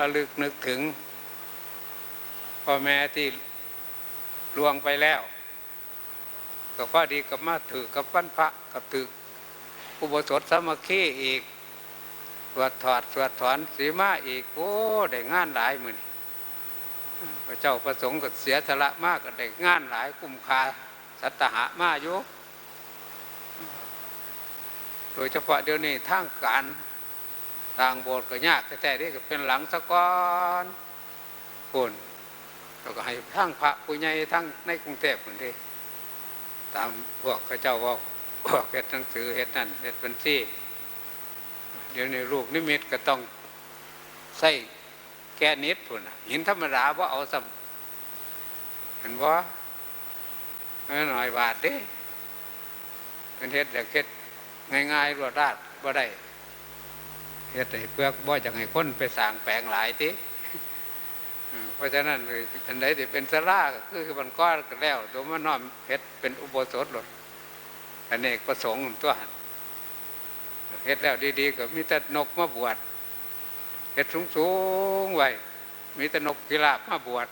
ระลึกนึกถึงพ่อแม่ที่ล่วงไปแล้วก็พอดีกับมาถือกับวันพระกับถืออุโบสถสามัคคีอีกสวดถอดสวดถอนสีมาอีก โอ้ได้งานหลายมือนพระเจ้าประสงค์ก็เสียสละมากก็ได้งานหลายคุ้มค่าสัตหะมาอยู่โดยเฉพาะเดี๋ยวนี้ทางการ ทางโบสถ์ก็ยากแต่แต่นี่ก็เป็นหลังสะก้อนคนเราก็ให้ทั้งพระผู้ใหญ่ทั้งในกรุงเทพคนที่ตามพวกเขาเจ้าว่าพวกเฮ็ดหนังสือเฮ็ดนั่นเฮ็ดบัญชีเดี๋ยวในลูกนิมิตก็ต้องใส่แกนิดพุ่นหินธรรมดาว่าเอาซ้ำเห็นว่าหน่อยบาทเด้เป็นเฮ็ดแต่เฮ็ดง่ายๆรวดราดว่าได้ เฮ็ดให้เพื่อบ่จะให้คนไปสางแปลงหลายทีเพราะฉะนั้นอันใดที่เป็นสลาก็คือมันก้อนก็แล้ว ตัวมันน้อมเฮ็ดเป็นอุโบสถหลดอันนี้ประสงค์ตัวหันเฮ็ดแล้วดีๆก็มีแต่นกมาบวชเฮ็ดสูงๆไว้มีแต่นกกิราบมาบวช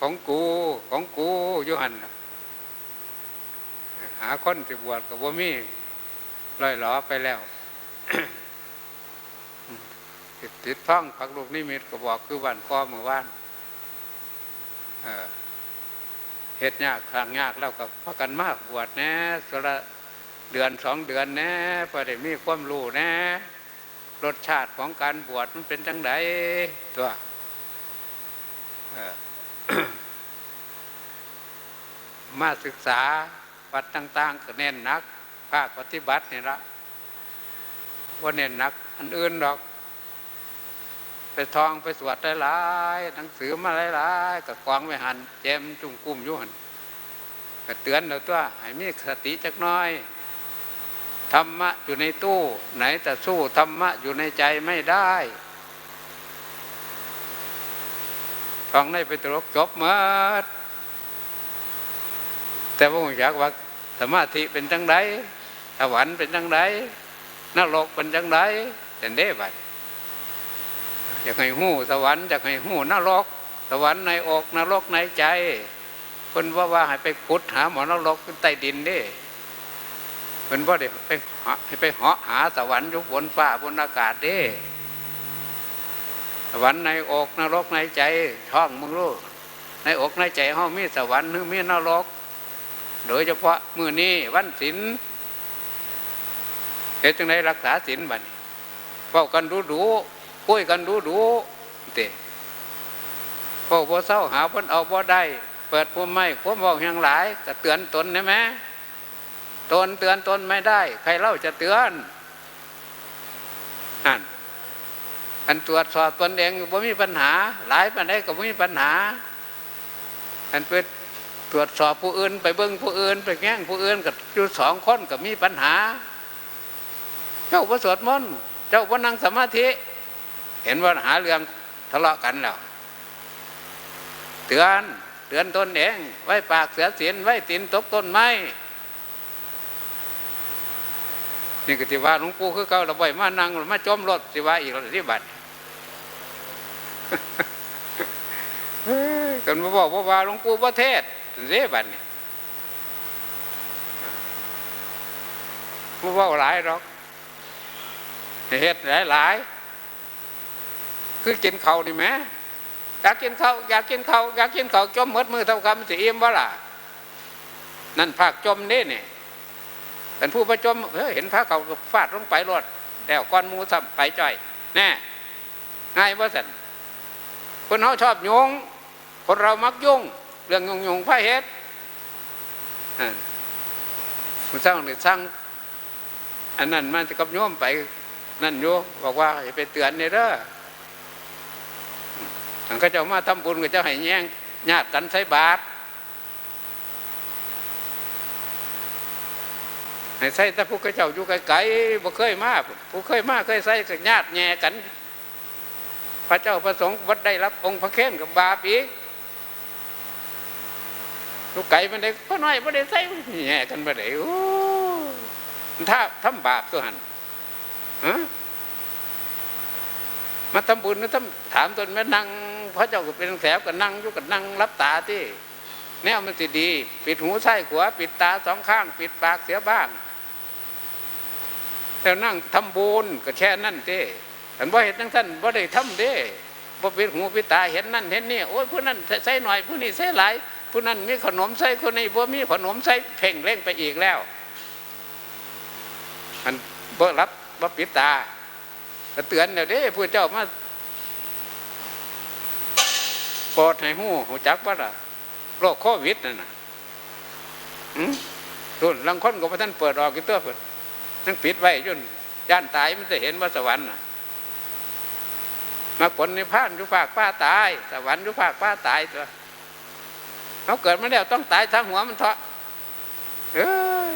ของกูของกูยูหันหาคนที่บวชกับบ่ามีลอยหลอไปแล้ว ติดติดท่องพักลูกนิมิตก็บอกคือวันก้อมือว่านเออเฮ็ดยากครั้งยากแล้วก็พักกันมากบวชแน่สละเดือนสองเดือนแน่พอได้มีความรู้แน่รสชาติของการบวชมันเป็นจังไดตัวมาศึกษาวัดต่าง ๆ ก็เน้นนัก ภาคปฏิบัตินี่ละว่าเน้นนัก อันอื่นหรอก ไปทองไปสวดหลายๆหนังสือมาหลายๆกับกองไว้หันแจมจุ่มกุ้มยู่หันก็เตือนเราตัวให้มีสติจักหน้อยธรรมะอยู่ในตู้ ไหนแต่สู้ธรรมะอยู่ในใจไม่ได้ทองในไปตรกจบหมดแต่ว่าผมอยากว่าสมาธิเป็นจังไดสวรรค์เป็นจังไดนรกเป็นจังไดเห็นได้บัด อยากให้หู้สวรรค์อยากให้หู้นรก สวรรค์ในอกนรกในใจเพิ่นว่าว่าให้ไปขุดหาหมอนรกใต้ดินด้เพิ่นว่าเดี๋ยวไปให้ไปเหาะหาสวรรค์ยู่บนฟ้าบนอากาศด้สวรรค์ในอกนรกในใจท้องมึงรู้ในอกในใจเฮามีสวรรค์หรือมีนรก โดยเฉพาะมือนี้วันศีลเฮ็ดจังไดรักษาศีลบัดนี้เว้ากันดูดู คุยกันดูดูเตะพอบ่เศร้าหาพิ่นเอาบ่ได้ เปิดพุ่มไม้พุ่มบอกอย่างหลายก็เตือนตนได้ไหมตนเตือนตนไม่ได้ ใครเล่าจะเตือนนั่นอันตรวจสอบตนเองบ่มีปัญหา หลายปันได้ก็บ่มีปัญหา อันไปตรวจสอบผู้อื่น ไปเบิ้งผู้อื่น ไปแง่งผู้อื่นกับอยู่สองคนก็มีปัญหา เจ้าพระสวดมนต์เจ้าพระนั่งสมาธิ เห็นว่าหาเรื่องทะเลาะกันแล้วเตือนเตือนตนเอง ไว้ปากเสือเสียนไว้ตินตกต้นไม้นี่ก็ที่ว่าหลวงปู่คือเก่าเราบ่อยมานั่งมาจมรถสิว่าอีกแล้วที่บัดกันมาบอกว่าว่าหลวงปู่ประเทศเรีบัดนี่มาบอกหลายหรอกเหตุหลายหลาย คือกินเขานี่ไหมอยากกินเขาอยากกินเขาอยากกินเขาจมหมดมือเท่าคำสิอิ่มวะล่ะ นั่นภาคจมนี่นี่เป็นผู้ประจมเฮ้ยเห็นพระเขาฟาดลงไปรถแล้วก้อนมูซ้ำไปจ่อยแน่ง่ายว่าสันคนเขาชอบยงคนเรามักยุ่ง เรื่องยงยงพระเฮ็ดอ่ามันสร้างหรือสร้างอันนั้นมันจะกับโยมไป นั่นโยบอกว่าอย่าไปเตือนเนี่ยเด้อ ก็จะมาทำบุญก็จะให้แย่งญาติกันใส่บาตรให้ใส่แต่ผู้กระเจ้าอยู่ไกลๆบ่เคยมาผู้เคยมาเคยใส่ก็ญาติแย่กัน พระเจ้าประสงค์วัดได้รับองค์พระเข่นกับบาปอีกลูกไก่มันได้พ่อน้อยมันได้ใส่แย่กันไปได้โอ้ถ้าทำบาปตัวหันมาทำบุญนะทำถามตนแม่นั่ง พระเจ้าก็เป็นแถวก็นั่งอยู่กับนั่งรับตาที่แนวมันสิดี ปิดหูใส่ขวาปิดตาสองข้าง ปิดปากเสียบ้างแล้วนั่งทำบุญก็แค่นั่นเด้แต่ว่าเห็นทั้งท่านว่าได้ทำเด้บ่ปิดหูปิดตาเห็นนั่นเห็นนี่โอ้ยผู้นั้นใส่หน่อยผู้นี้ใส่หลายผู้นั้นมีขนมใส่คนนี้บ่มีขนมใส่เพ่งเล่งไปอีกแล้วมันบ่รับบ่ปิดตาเตือนเดี๋ยวเด้ผู้เจ้ามา ปรดให้หูหูจักว่าล่ะโรคโควิดนั่นน่ะรุ่นลังคนก็พระท่านเปิดออกกี่ตัวเปิดนั่งปิดไว้จนย่านตายมันจะเห็นว่าสวรรค์น่ะมาผลในพานยู่ภาคป้าตาย สวรรค์อยู่ภาคป้าตายตัวเขาเกิดมาแล้วต้องตายทั้งหัวมันเถาะเอ้ย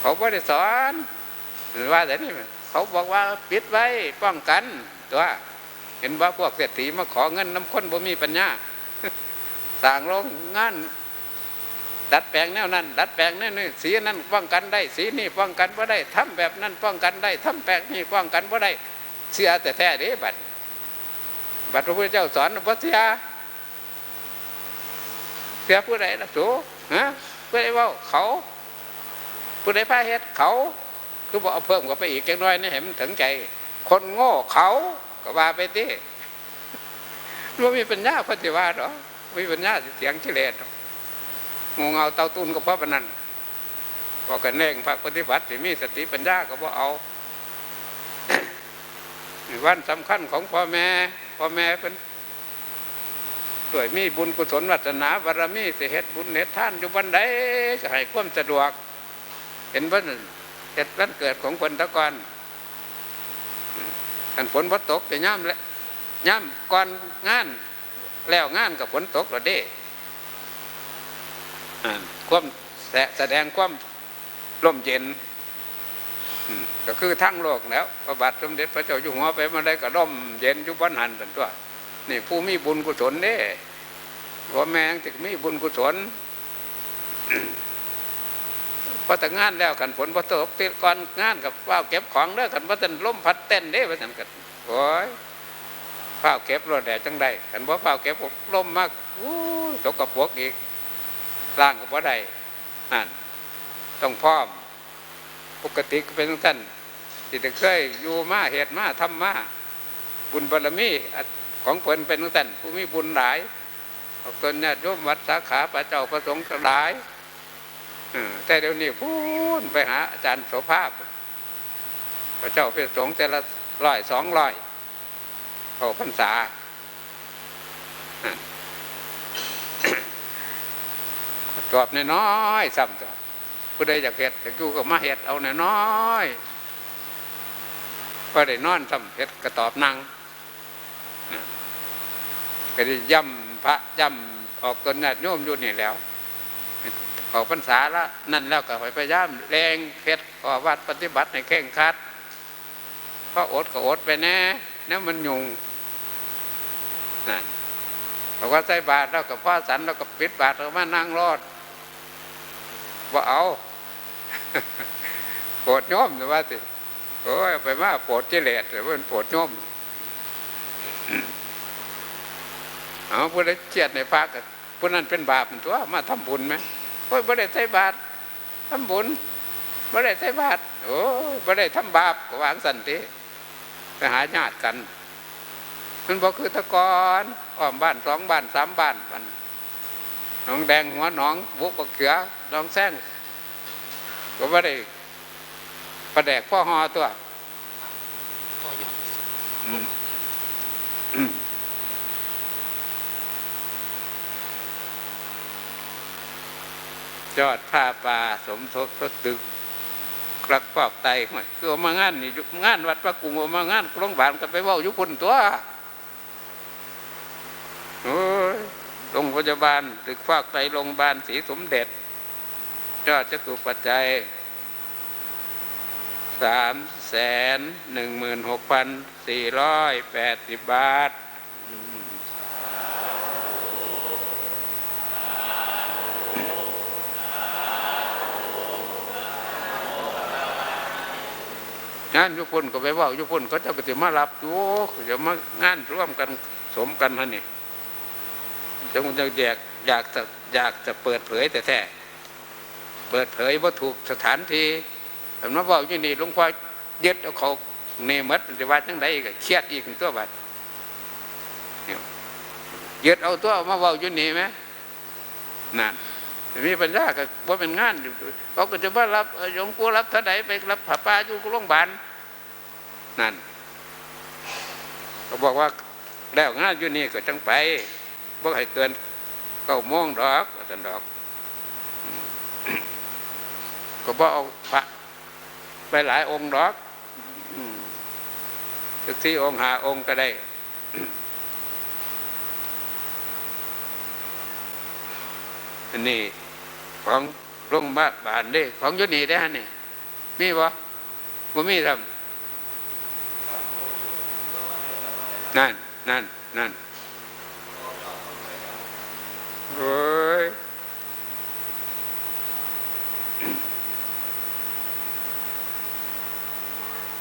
เขาไม่ได้สอนว่าแต่นี่เขาบอกว่าปิดไว้ป้องกันตัว เห็นว่าพวกเศรษฐีมาขอเงินน้ำข้นบ่มีปัญญาสั่งลงงานดัดแปลงแนวนั้น ดัดแปลงแนวนี้สีนั้นป้องกันได้ สีนี้ป้องกันว่าได้ทำแบบนั้นป้องกันได้ทำแบบนี้ป้องกันว่าได้ เสียแต่แท้เด้บัดบัดพระพุทธเจ้าสอนว่าเสียเสียผู้ใดนะสูฮะผู้ใดว่าเขา ผู้ใดพาเฮ็ดเขา คือบอกเอาเพิ่มกับไปอีกจังน้อยนี่เห็นถึงใจ คนโง่เขา ก็ว่าไปดิว่ามีปัญญาปฏิวัติหรอมีปัญญาเสียงชิเลสงูเงาเตาตุนก็เพราะปนั้นก็กันเน่งพระปฏิบัติมีสติปัญญาก็บ่เอาวันสำคัญของพ่อแม่พ่อแม่เป็นด้วยมีบุญกุศลวัฒนาบารมีสิเหตุบุญเหตุท่านอยู่วันใดก็ให้ความสะดวก เห็นว่าเหตุวันเกิดของคนตะกอน กันฝนพอตกแต่ย่ำแล้วย่ำก่อนงาน แล้วงานกับฝนตกหรอเด้อ่าความแสแสดงความร่มเย็นอืมก็คือทั้งโลกแล้วพระบาทสมเด็จพระเจ้าอยู่หัวไปมาได้ก็ร่มเย็นอยู่บ้านหันเป็นตัวนี่ผู้มีบุญกุศลเด้พ่อแม่ที่มีบุญกุศล พอแต่งานแล้วกันฝนพอตกติก่อนงานกับว้าวเก็บของเด้อกันว่าตันล่มพัดเต้นเด้ว่าสันกันโอ้ยฝ้าวเก็บรถแดดจังได้กันว่าฝ้าวเก็บล่มมากอู้ตกกระปวกอีกล่างก็บ่ได้นั่นต้องพร้อม ปกติก็เป็นท่านที่ได้เคยอยู่มาเหตุมาทำมาบุญบารมีของเพิ่นเป็นท่านผู้มีบุญหลายขอบคุณญาติโยมวัดสาขาพระเจ้าประสงค์หลาย แต่เดี๋ยวนี้พูนไปหาอาจารย์โสภาพ พระเจ้าประสงแต่ละร้อยสองร้อยเขาพรรษาตอบน้อยๆซ้ำตัวผู้ใดอยากเห็ดอยากอยู่กับมาเห็ดเอาน่อยน้อยก็ได้นอนทำเห็ดกระตอบนางก็ได้ย่ำพระย่ำออกตนญาติโยมอยู่นี่แล้ว ออกพรรษาละนั่นแล้วก็พยายามแรงเห็ดขอวัดปฏิบัติในแข่งขัดก็อดก็อดไปแน่นี่มันยุงนั่นบอกว่าใส่บาตรแล้วกับพ่อสันแล้วก็ปิดบาตรแล้วมานั่งรอดว่าเอาปรดโยมหรือว่าสิโอ้ยไปมาปรดเจเลสหรือว่าโปรดโยมเอาผู้ใดเจียดในพระกันผู้นั้นเป็นบาปมันตัวมาทำบุญไหม โอ้ยบ่ได้ใส่บาตรทำบุญบ่ได้ใส่บาตรโอ้ยบ่ได้ทำบาปก็วางสันติไปหาญาติกันมันบอกคือตะกอนอ้อมบ้านสองบ้านสามบ้านบ้านหนองแดงหัวหนองบุกบกเขือหนองแซงก็ไม่ได้ประแดกพ่อหอตัว ต่อ ยอดผ้าป่าสมทบทศตึกกลักปอกไตห่วยคือมางานนี่งานวัดพระกรุงมางานโรงพยาบาลก็ไปว่าอยู่พุ่นตัวโอ้ยโรงพยาบาลตึกฟอกไตโรงพยาบาลศรีสมเด็จยอดจะตุปัจจัยสามแสนหนึ่งหมื่นหกพันสี่ร้อยแปดสิบบาท งานยุพุนก็ไปว่ายุพุนเขาเจ้าก็จะมารับอยู่เดี๋ยวมางานร่วมกันสมกันฮะนี่จังมันจะอยากอยากจะอยากจะเปิดเผยแต่แท้เปิดเผยว่าถูกสถานที่แต่มาบอกอยู่นี่หลวงพ่อยึดเอาเขาเนมัดจะว่าจังไดก็เครียดอีกตัวบัดเนี่ยยึดเอาตัวมาบอกอยู่นี่ไหมนั่น มีปัญญาก็ว่าเป็นงานอยู่เขาก็จะว่ารับเอ่อหลวงปู่รับเท่าไหนไปรับผ้าป่าอยู่โรงพยาบาลนั่นก็บอกว่าแล้วงานอยู่นี่ก็จังไปบ่ให้เกินเก้าโมงดอกกันดอก ก็บ่เอาพระไปหลายองค์ดอกอืมสักที่องค์หาองค์ก็ได้อันนี้ ของโรงพยาบาลเด้ของยุนีได้ฮะนี่มีบ่บ่มีทำนั่นนั่นนั่นโอ้ย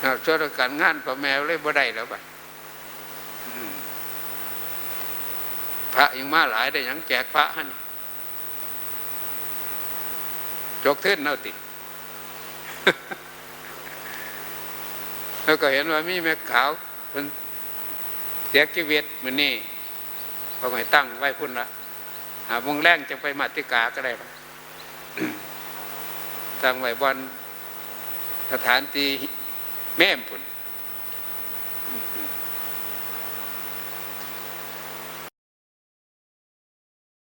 เอาช่วยกันงานพ่อแมวเลยบ่ได้แล้วบัดอืมพระยังมาหลายได้ยังแจกพระฮะนี่ จกเท่นเอาติแล้วก็เห็นว่ามีแม่ขาวมันเสียกิเวตมันนี่เขาให้ตั้งไว้พุ่นละหาวงแรงจะไปมาติกาก็ได้ตั้งไว้บนสถานที่แม่มพุ่น